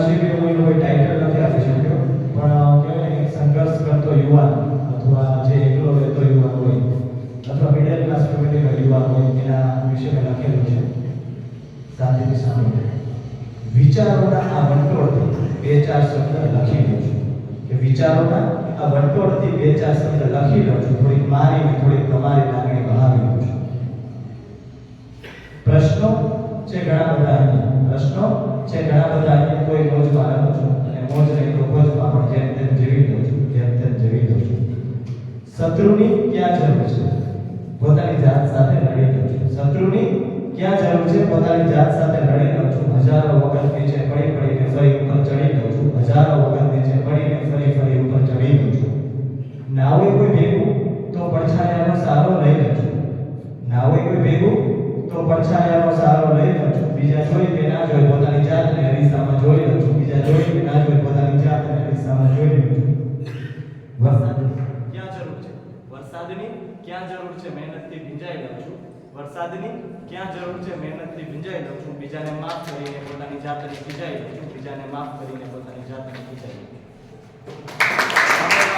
કમનસીબે હું એનું કોઈ ટાઇટલ નથી આપી શક્યો પણ કહેવાય સંઘર્ષ કરતો યુવાન અથવા જે એકલો રહેતો યુવાન હોય અથવા મિડલ ક્લાસ ફેમિલીનો યુવાન હોય એના વિશે મેં લખેલું છે શાંતિથી સાંભળો વિચારોના આ વંટોળથી બે ચાર શબ્દ લખી લઉં છું કે વિચારોના આ વંટોળથી બે ચાર શબ્દ લખી લઉં છું થોડીક મારી થોડીક તમારી લાગણી બહાવી લઉં છું પ્રશ્નો છે ઘણા બધા શત્રુની ક્યાં જરૂર છે? પોતાની જાત સાથે લડી લઉં છું. શત્રુની ક્યાં જરૂર છે? પોતાની જાત સાથે લડી લઉં છું. હજારો વખત નીચે પડી પડીને ફરી ઉપર ચડી દઉં છું. હજારો વખત નીચે પડીને ફરી ફરી ઉપર ચડી લઉં છું. નાવે કોઈ ભેગું તો પડછાયાનો સારો લઈ લઉં છું. નાવે કોઈ ભેગું તો પડછાયાનો સારો લઈ લઉં છું. બીજા જોઈ કે ના જોઈ પોતાની જાતને અરીસામાં જોઈ લઉં છું બીજા જોઈ કે ના જોઈ પોતાની જાતને અરીસામાં જોઈ લઉં છું વરસાદ ક્યાં જરૂર છે વરસાદની ક્યાં જરૂર છે મહેનતથી ભીંજાઈ લઉં છું? વરસાદની ક્યાં જરૂર છે મહેનતથી ભીંજાઈ લઉં છું? બીજાને માફ કરીને પોતાની જાતને ભીંજાઈ લઉં છું. બીજાને માફ કરીને પોતાની જાતને ભીંજાઈ લઉં છું.